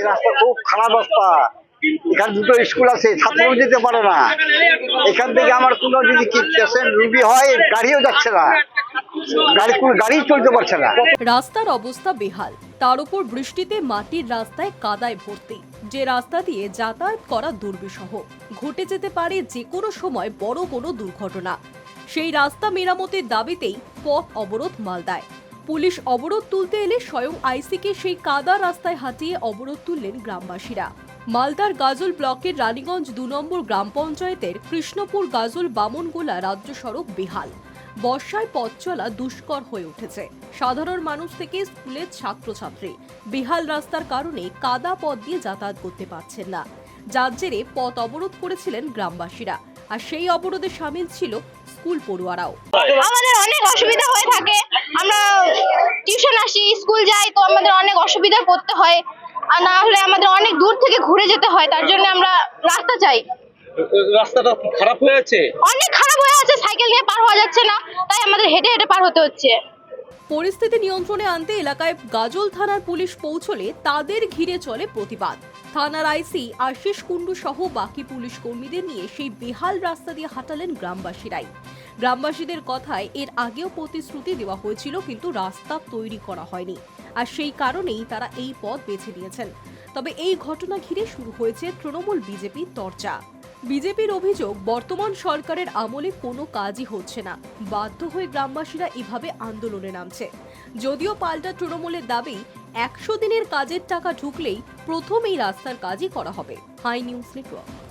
এই রাস্তা খুব খারাপ রাস্তা। এখানে দুটো স্কুল আছে, ছাত্রও যেতে পারে না। এখান থেকে আমার কোনো যদি পেশেন্ট রুগী হয়, গাড়িও যাচ্ছে না। রাস্তার অবস্থা বেহাল। তার উপর বৃষ্টিতে মাটির রাস্তায় কাদায় ভর্তি। যে রাস্তা দিয়ে যাতায়াত করা দুর্বিষহ। ঘটে যেতে পারে যে কোনো সময় বড় কোনো দুর্ঘটনা। সেই রাস্তা মেরামতের দাবিতেই পথ অবরোধ মালদায়। পুলিশ অবরোধ তুলতে এলে স্বয়ং আইসিকে সেই কাদা রাস্তায় হাঁটিয়ে অবরোধ তুললেন গ্রামবাসীরা। মালদার গাজল ব্লকের রানীগঞ্জ দু নম্বর গ্রাম পঞ্চায়েতের কৃষ্ণপুর গাজল বামনগোলা রাজ্য সড়ক বেহাল। বর্ষায় পথ চলা দুষ্কর হয়ে উঠেছে। সাধারণ মানুষ থেকে স্কুলের ছাত্রছাত্রী বেহাল রাস্তার কারণে কাদা পথ দিয়ে যাতায়াত করতে পারছেন না। যার জেরে পথ অবরোধ করেছিলেন গ্রামবাসীরা। আর সেই অবরোধে সামিল ছিল স্কুল পড়ুয়ারাও। আমাদের অনেক অসুবিধা হয়ে থাকে। আমরা টিউশন আসি স্কুল যাই তো আমাদের অনেক অসুবিধা পড়তে হয়। আর না হলে আমাদের অনেক দূর থেকে ঘুরে যেতে হয় তার জন্য আমরা রাস্তা চাই। রাস্তাটা খারাপ হয়ে আছে? অনেক খারাপ হয়ে আছে সাইকেল নিয়ে পার হওয়া যাচ্ছে না তাই আমাদের হেঁটে হেঁটে পার হতে হচ্ছে। পরিস্থিতি নিয়ন্ত্রণে আনতে এলাকায় গাজল থানার পুলিশ পৌঁছলে তাদের ঘিরে চলে প্রতিবাদ। থানার আইসি আশিস কুণ্ডু সহ বাকি পুলিশ কর্মীদের নিয়ে সেই বেহাল রাস্তা দিয়ে হাঁটালেন গ্রামবাসীরাই। গ্রামবাসীদের কথায় এর আগেও প্রতিশ্রুতি দেওয়া হয়েছিল, কিন্তু রাস্তা তৈরি করা হয়নি। আর সেই কারণেই তারা এই পথ বেছে নিয়েছেন। তবে এই ঘটনা ঘিরে শুরু হয়েছে তৃণমূল বিজেপির চর্চা বিজেপির অভিযোগ, বর্তমান সরকারের আমলে কোনো কাজই হচ্ছে না। বাধ্য হয়ে গ্রামবাসীরা এভাবে আন্দোলনে নামছে। যদিও পাল্টা তৃণমূলের দাবি, একশো দিনের কাজের টাকা ঢুকলেই প্রথম এই রাস্তার কাজই করা হবে। Hi news network.